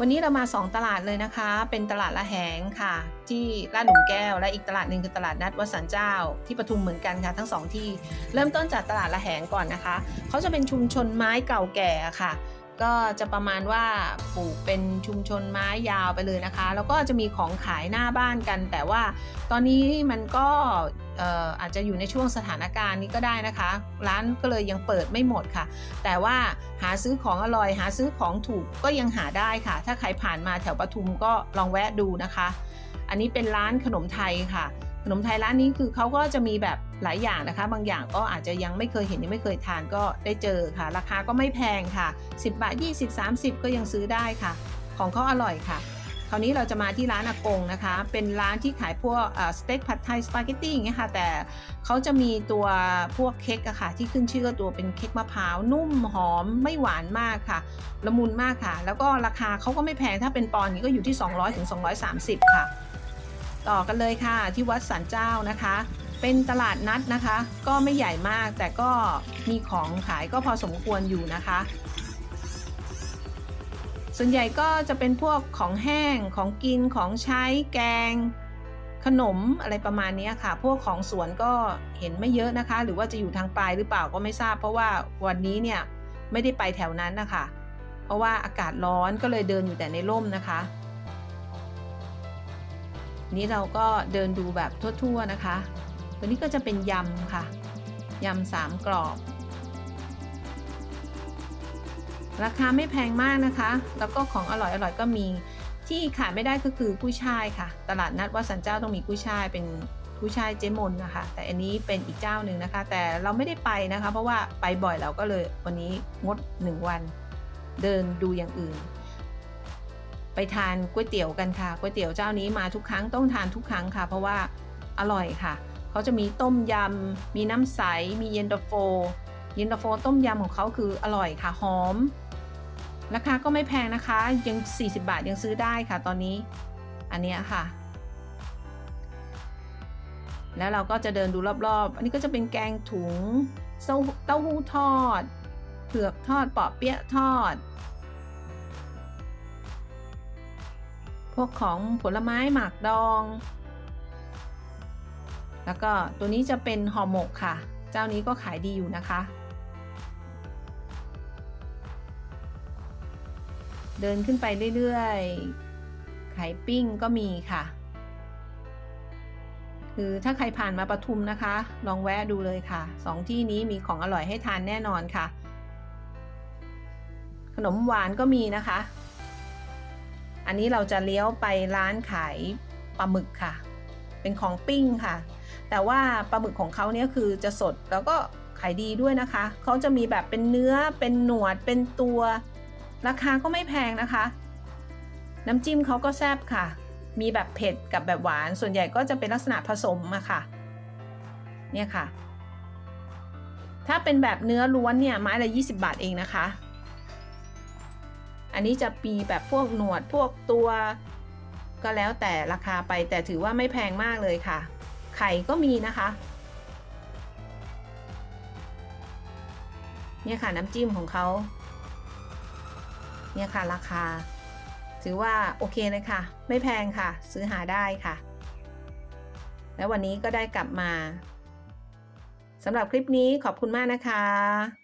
วันนี้เรามา 2 ตลาดเลยนะคะ เป็นตลาดละแหงค่ะ ที่ลาดหลุมแก้ว และอีกตลาดหนึ่งคือตลาดนัดวัดสันเจ้า ที่ปทุมเหมือนกันค่ะ ทั้งสองที่ เริ่มต้นจากตลาดละแหงก่อนนะคะ เขาจะเป็นชุมชนไม้เก่าแก่ค่ะ ก็จะประมาณว่าปลูกเป็นชุมชนไม้ยาวไปเลยนะคะ แล้วก็จะมีของขายหน้าบ้านกัน แต่ว่าตอนนี้มันก็เอ่ออาจจะอยู่ในช่วงสถานการณ์นี้ก็ได้นะคะ ร้านก็เลยยังเปิดไม่หมดค่ะ แต่ว่าหาซื้อของอร่อย หาซื้อของถูกก็ยังหาได้ค่ะ ถ้าใครผ่านมาแถวปทุมก็ลองแวะดูนะคะ อันนี้เป็นร้านขนมไทยค่ะ ขนมไทยร้านนี้คือเขาก็จะมีแบบหลายอย่างนะคะ บางอย่างก็อาจจะยังไม่เคยเห็นยังไม่เคยทานก็ได้เจอค่ะ ราคาก็ไม่แพงค่ะ 10 บาท 20 30 ก็ยังซื้อได้ค่ะ ของเขาอร่อยค่ะ คราวนี้เราจะมาที่ร้านอากงนะคะ เป็นร้านที่ขายพวกสเต็กผัดไทยสปาเกตตี้อย่างเงี้ยค่ะ แต่เขาจะมีตัวพวกเค้กอะค่ะ ที่ขึ้นชื่อก็ตัวเป็นเค้กมะพร้าวนุ่มหอมไม่หวานมากค่ะ ละมุนมากค่ะ แล้วก็ราคาเขาก็ไม่แพงถ้าเป็นปอนด์นี้ก็อยู่ที่ 200ถึง230 ค่ะ ต่อกันเลยค่ะที่วัดสันเจ้านะคะ เป็นตลาดนัดนะคะ ก็ไม่ใหญ่มากแต่ก็มีของขายก็พอสมควรอยู่นะคะ ส่วนใหญ่ก็จะเป็นพวกของแห้งของกินของใช้แกง ขนมอะไรประมาณนี้ค่ะ พวกของสวนก็เห็นไม่เยอะนะคะ หรือว่าจะอยู่ทางปลายหรือเปล่าก็ไม่ทราบ เพราะว่าวันนี้เนี่ยไม่ได้ไปแถวนั้นนะคะ เพราะว่าอากาศร้อนก็เลยเดินอยู่แต่ในร่มนะคะ นี้เราก็เดินดูแบบทั่วๆนะคะ ตัวนี้ก็จะเป็นยำค่ะ ยำสามกรอบ ราคาไม่แพงมากนะคะ แล้วก็ของอร่อยๆก็มี ที่ขาดไม่ได้ก็คือกุ้ยช่ายค่ะ ตลาดนัดวัดสันเจ้าต้องมีกุ้ยช่ายเป็นกุ้ยช่ายเจมนนะคะ แต่อันนี้เป็นอีกเจ้าหนึ่งนะคะ แต่เราไม่ได้ไปนะคะ เพราะว่าไปบ่อยเราก็เลยวันนี้งดหนึ่งวัน เดินดูอย่างอื่น ไปทานก๋วยเตี๋ยวกันค่ะก๋วยเตี๋ยวเจ้านี้มาทุกครั้งต้องทานทุกครั้งค่ะ เพราะว่าอร่อยค่ะ เขาจะมีต้มยำ มีน้ำใส มีเย็นตาโฟ เย็นตาโฟ ต้มยำของเขาคืออร่อยค่ะหอม ราคาก็ไม่แพงนะคะ ยัง 40 บาทยังซื้อได้ค่ะตอนนี้ อันเนี้ยค่ะ แล้วเราก็จะเดินดูรอบๆ อันนี้ก็จะเป็นแกงถุง เต้าเต้าหู้ทอด เผือกทอดปอเปี๊ยะทอด พวกของผลไม้หมักดอง แล้วก็ตัวนี้จะเป็นห่อหมกค่ะ เจ้านี้ก็ขายดีอยู่นะคะ เดินขึ้นไปเรื่อยๆ ไข่ปิ้งก็มีค่ะ คือถ้าใครผ่านมาปทุมนะคะ ลองแวะดูเลยค่ะสองที่นี้มีของอร่อยให้ทานแน่นอนค่ะ ขนมหวานก็มีนะคะ อันนี้เราจะเลี้ยวไปร้านขายปลาหมึกค่ะ เป็นของปิ้งค่ะ แต่ว่าปลาหมึกของเขาเนี่ยคือจะสดแล้วก็ขายดีด้วยนะคะ เขาจะมีแบบเป็นเนื้อเป็นหนวดเป็นตัว ราคาก็ไม่แพงนะคะ น้ำจิ้มเขาก็แซ่บค่ะ มีแบบเผ็ดกับแบบหวาน ส่วนใหญ่ก็จะเป็นลักษณะผสมอะค่ะ เนี่ยค่ะ ถ้าเป็นแบบเนื้อล้วนเนี่ยไม้ละ 20 บาทเองนะคะ อันนี้จะปีแบบพวกหนวดพวกตัว ก็แล้วแต่ราคาไปแต่ถือว่าไม่แพงมากเลยค่ะ ไข่ก็มีนะคะเนี่ยค่ะน้ำจิ้มของเขาเนี่ยค่ะราคา ถือว่าโอเคเลยค่ะ ไม่แพงค่ะ ซื้อหาได้ค่ะ แล้ววันนี้ก็ได้กลับมาสำหรับคลิปนี้ขอบคุณมากนะคะ